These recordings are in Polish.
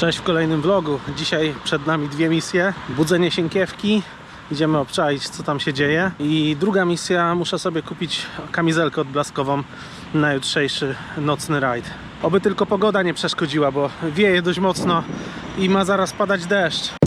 Cześć w kolejnym vlogu. Dzisiaj przed nami dwie misje. Budzenie sienkiewki. Idziemy obczaić, co tam się dzieje. I druga misja, muszę sobie kupić kamizelkę odblaskową na jutrzejszy nocny rajd. Oby tylko pogoda nie przeszkodziła, bo wieje dość mocno i ma zaraz padać deszcz.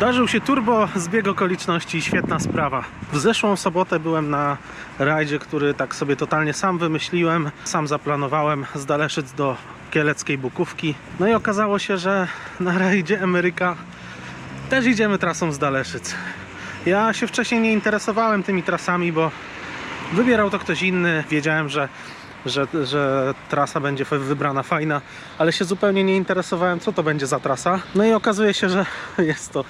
Zdarzył się turbo zbieg okoliczności świetna sprawa. W zeszłą sobotę byłem na rajdzie, który tak sobie totalnie sam wymyśliłem, sam zaplanowałem z Daleszyc do Kieleckiej Bukówki. No i okazało się, że na rajdzie Ameryka też idziemy trasą z Daleszyc. Ja się wcześniej nie interesowałem tymi trasami, bo wybierał to ktoś inny. Wiedziałem, że, że, że trasa będzie wybrana fajna, ale się zupełnie nie interesowałem, co to będzie za trasa. No i okazuje się, że jest to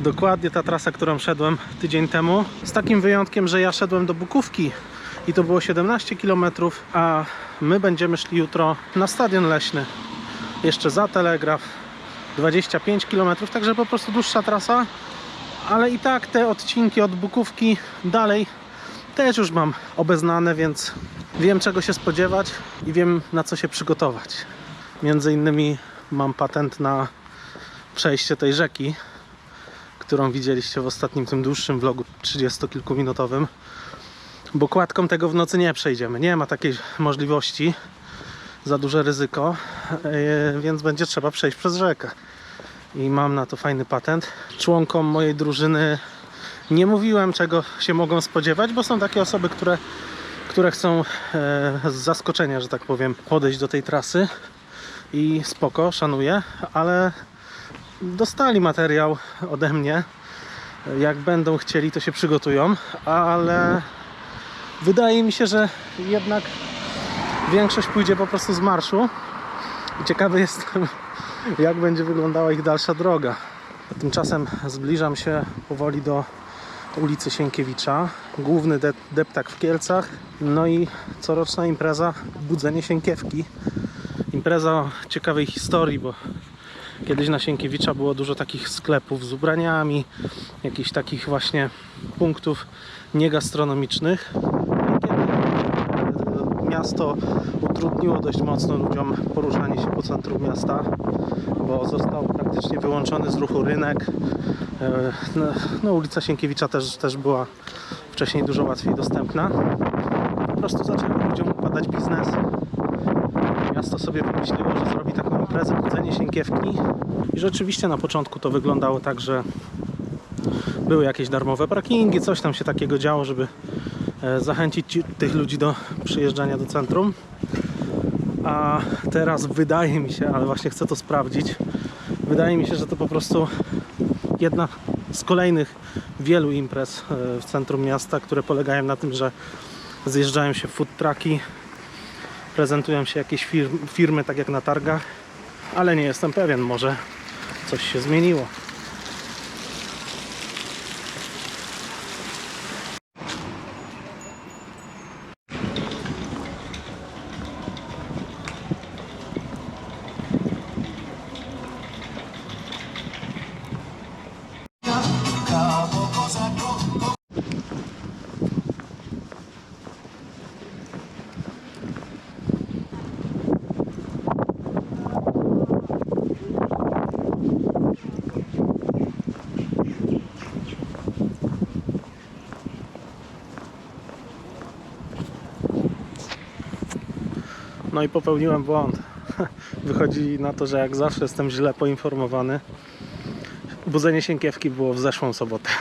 dokładnie ta trasa, którą szedłem tydzień temu. Z takim wyjątkiem, że ja szedłem do Bukówki i to było 17 km, a my będziemy szli jutro na stadion leśny. Jeszcze za telegraf 25 km, także po prostu dłuższa trasa ale i tak te odcinki od Bukówki dalej też już mam obeznane, więc wiem czego się spodziewać i wiem na co się przygotować. Między innymi mam patent na przejście tej rzeki, którą widzieliście w ostatnim tym dłuższym vlogu 30-kilkuminutowym. Bo kładką tego w nocy nie przejdziemy. Nie ma takiej możliwości. Za duże ryzyko, yy, więc będzie trzeba przejść przez rzekę i mam na to fajny patent. Członkom mojej drużyny nie mówiłem, czego się mogą spodziewać, bo są takie osoby, które, które chcą e, z zaskoczenia, że tak powiem, podejść do tej trasy i spoko, szanuję, ale dostali materiał ode mnie. Jak będą chcieli, to się przygotują, ale wydaje mi się, że jednak większość pójdzie po prostu z marszu. I ciekawy jestem, jak będzie wyglądała ich dalsza droga. Tymczasem zbliżam się powoli do ulicy Sienkiewicza, główny de- deptak w Kielcach, no i coroczna impreza Budzenie Sienkiewki. Impreza ciekawej historii, bo kiedyś na Sienkiewicza było dużo takich sklepów z ubraniami, jakichś takich właśnie punktów niegastronomicznych. Miasto utrudniło dość mocno ludziom poruszanie się po centrum miasta, bo został praktycznie wyłączony z ruchu rynek. E, No, no, ulica Sienkiewicza też, też była wcześniej dużo łatwiej dostępna. Po prostu zaczął ludziom upadać biznes. Miasto sobie wymyśliło, że zrobi taką imprezę budzenie Sienkiewki i rzeczywiście na początku to wyglądało tak, że były jakieś darmowe parkingi, coś tam się takiego działo, żeby e, zachęcić ci- tych ludzi do przyjeżdżania do centrum. A teraz wydaje mi się, ale właśnie chcę to sprawdzić, wydaje mi się, że to po prostu jedna z kolejnych wielu imprez e, w centrum miasta, które polegają na tym, że zjeżdżają się food trucki, prezentują się jakieś firm, firmy, tak jak na targach, ale nie jestem pewien, może coś się zmieniło. No i popełniłem błąd. Wychodzi na to, że jak zawsze jestem źle poinformowany. Budzenie Sienkiewki było w zeszłą sobotę.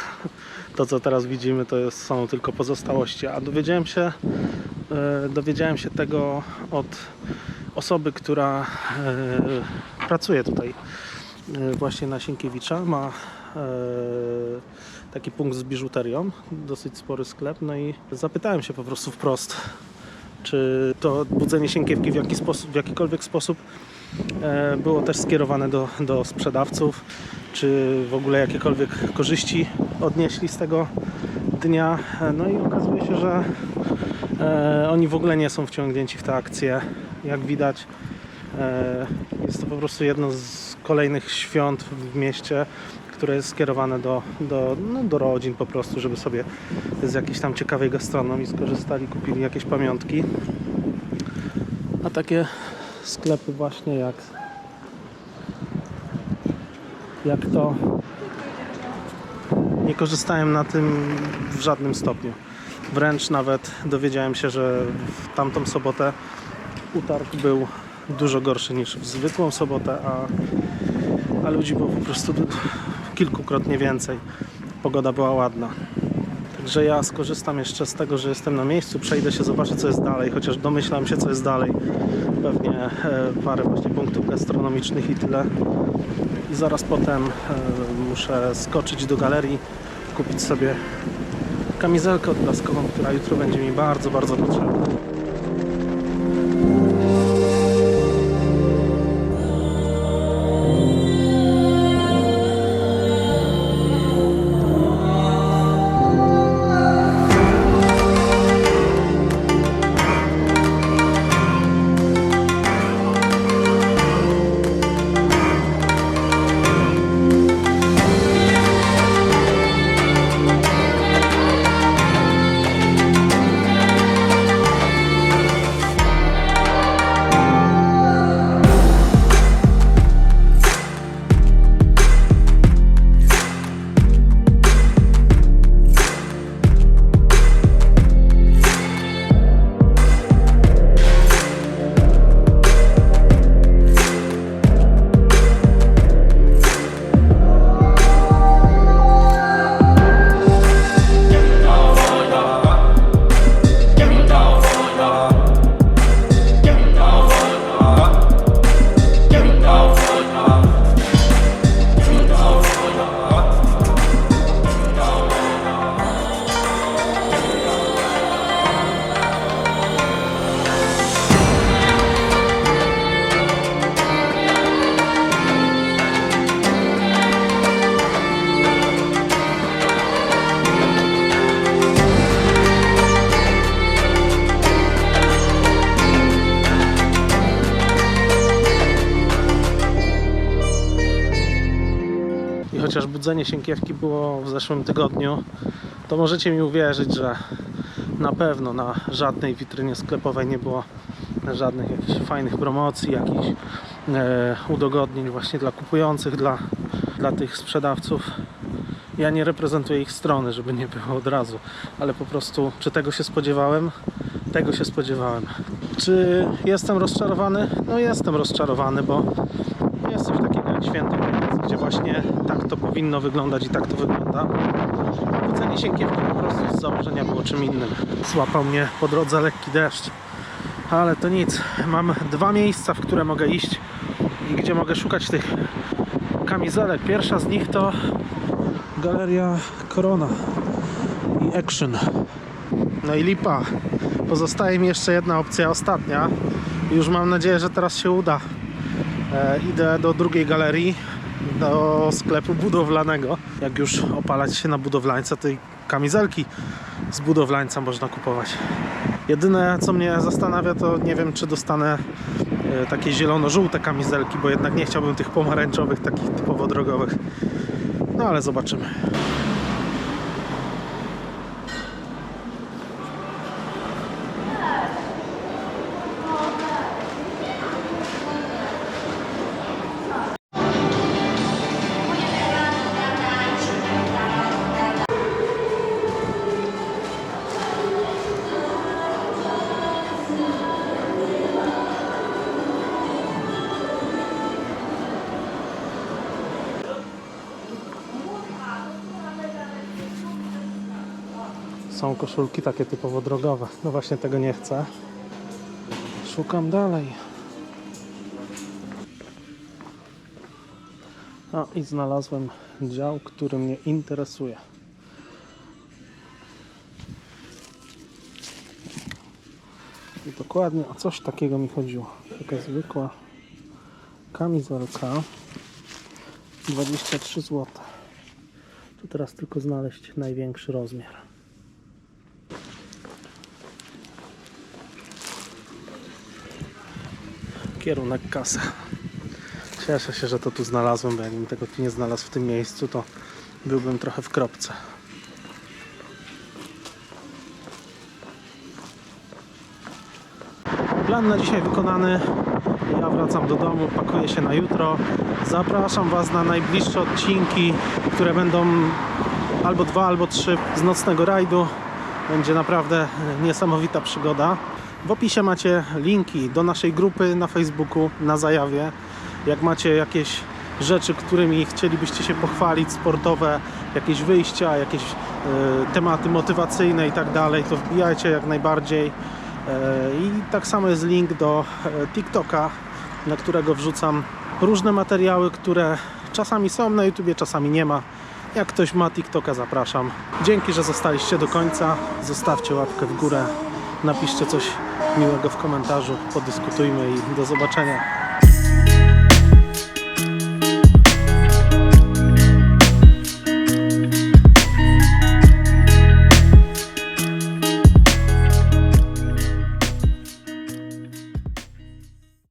To, co teraz widzimy, to jest, są tylko pozostałości. A dowiedziałem się, e, dowiedziałem się tego od osoby, która e, pracuje tutaj e, właśnie na Sienkiewicza. Ma taki punkt z biżuterią, dosyć spory sklep. No i zapytałem się po prostu wprost, czy to budzenie sienkiewki w, jaki sposób, w jakikolwiek sposób e, było też skierowane do, do sprzedawców, czy w ogóle jakiekolwiek korzyści odnieśli z tego dnia. E, No i okazuje się, że e, oni w ogóle nie są wciągnięci w tę akcję. Jak widać, jest to po prostu jedno z kolejnych świąt w mieście, które jest skierowane do, do, no, do rodzin po prostu, żeby sobie z jakiejś tam ciekawej gastronomii skorzystali, kupili jakieś pamiątki. A takie sklepy właśnie jak jak to nie korzystałem na tym w żadnym stopniu. Wręcz nawet dowiedziałem się, że w tamtą sobotę utarg był dużo gorszy niż w zwykłą sobotę, a, a ludzi było po prostu kilkukrotnie więcej. Pogoda była ładna. Także ja skorzystam jeszcze z tego, że jestem na miejscu, przejdę się, zobaczę co jest dalej, chociaż domyślam się co jest dalej. Pewnie e, parę właśnie punktów gastronomicznych i tyle. I zaraz potem e, muszę skoczyć do galerii, kupić sobie kamizelkę odblaskową, która jutro będzie mi bardzo, bardzo potrzebna. Chociaż budzenie sienkiewki było w zeszłym tygodniu, to możecie mi uwierzyć, że na pewno na żadnej witrynie sklepowej nie było żadnych jakichś fajnych promocji, jakichś e, udogodnień właśnie dla kupujących, dla, dla tych sprzedawców. Ja nie reprezentuję ich strony, żeby nie było od razu, ale po prostu czy tego się spodziewałem? Tego się spodziewałem. Czy jestem rozczarowany? No jestem rozczarowany, bo jest coś takiego jak święto gdzie właśnie tak to powinno wyglądać i tak to wygląda. Budzenie sienkiewki po prostu z założenia było czym innym. Złapał mnie po drodze lekki deszcz, ale to nic. Mam dwa miejsca, w które mogę iść i gdzie mogę szukać tych kamizelek. Pierwsza z nich to Galeria Corona i Action. No i lipa. Pozostaje mi jeszcze jedna opcja, ostatnia. Już mam nadzieję, że teraz się uda. E, idę do drugiej galerii, do sklepu budowlanego. Jak już opalać się na budowlańca, to kamizelki z budowlańca można kupować. Jedyne co mnie zastanawia, to nie wiem, czy dostanę e, takie zielono-żółte kamizelki, bo jednak nie chciałbym tych pomarańczowych, takich typowo drogowych. No ale zobaczymy. Są koszulki takie typowo drogowe. No właśnie tego nie chcę. Szukam dalej. O, i znalazłem dział, który mnie interesuje. I dokładnie o coś takiego mi chodziło. Taka zwykła kamizelka. 23 zł. Tu teraz tylko znaleźć największy rozmiar. Kierunek kasa. Cieszę się, że to tu znalazłem, bo jakbym tego nie znalazł w tym miejscu, to byłbym trochę w kropce. Plan na dzisiaj wykonany. Ja wracam do domu, pakuję się na jutro. Zapraszam Was na najbliższe odcinki, które będą albo dwa, albo trzy z nocnego rajdu. Będzie naprawdę niesamowita przygoda. W opisie macie linki do naszej grupy na Facebooku, na Zajawie. Jak macie jakieś rzeczy, którymi chcielibyście się pochwalić, sportowe, jakieś wyjścia, jakieś e, tematy motywacyjne i tak dalej, to wbijajcie jak najbardziej. E, I tak samo jest link do e, TikToka, na którego wrzucam różne materiały, które czasami są na YouTubie, czasami nie ma. Jak ktoś ma TikToka, zapraszam. Dzięki, że zostaliście do końca. Zostawcie łapkę w górę, napiszcie coś miłego w komentarzu, podyskutujmy i do zobaczenia.